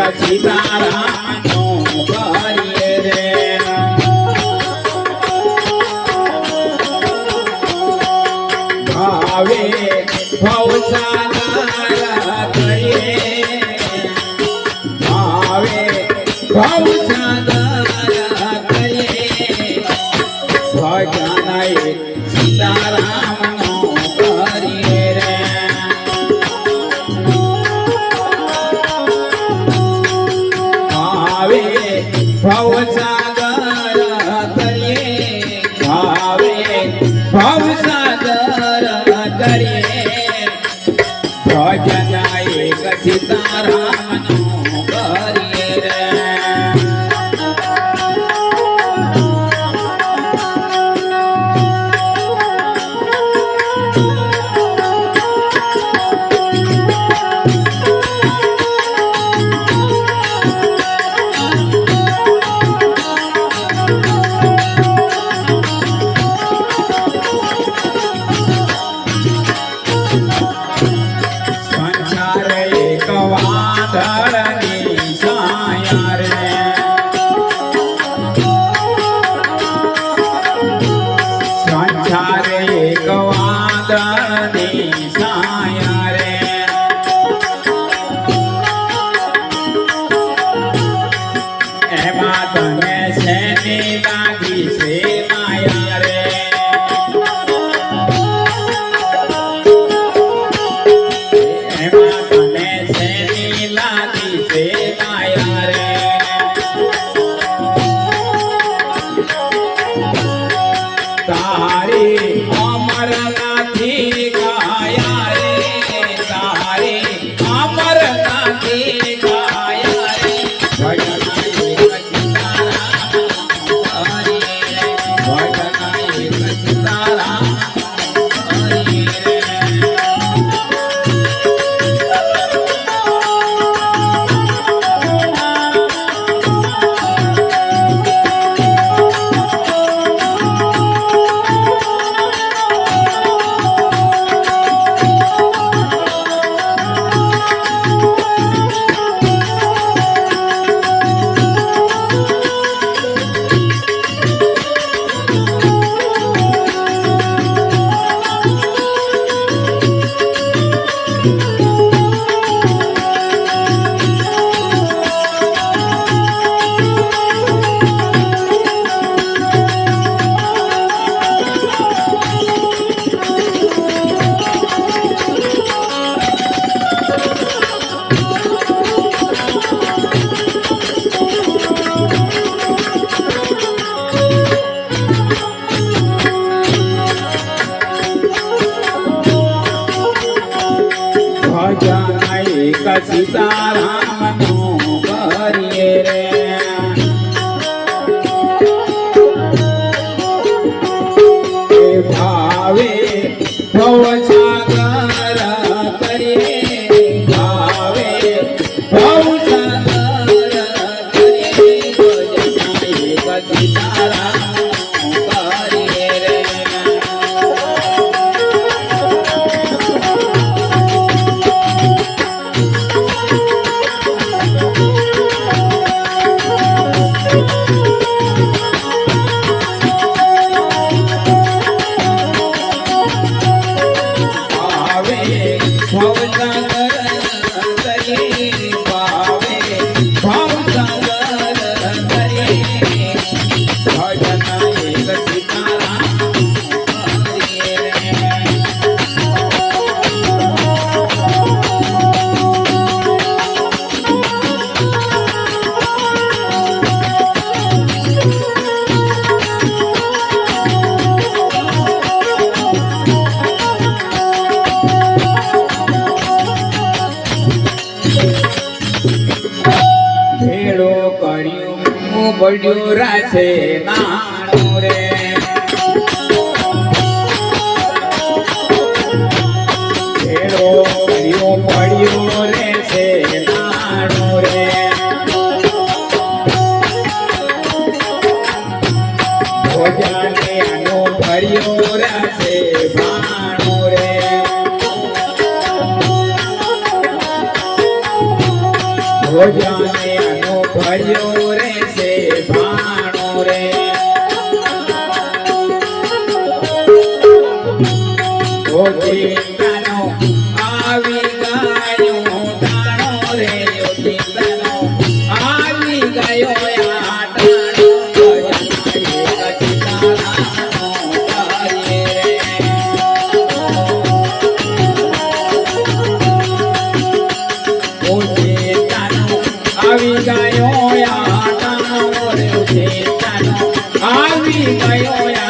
એક સીતારામનું કરીએ રે. ભાવે ભવસાગર ભજન સંસાર એક વાદળની છાયા રે. એમાં તને લાગી છે માયા રે? એમાં તને શેની લાગી છે માયા રે? તારી રે Ela રસે નાણું રે ખેડો પડ્યું પડ્યું રે છે નાણું રે ભોજાને આનું ભર્યું રસે ભાણું રે ભોજા આવી ગયો યાર આવી ગયો યાર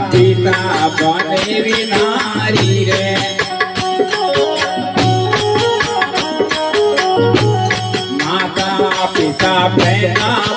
પિતા બને વિનારી રે માતા પિતા પહેલા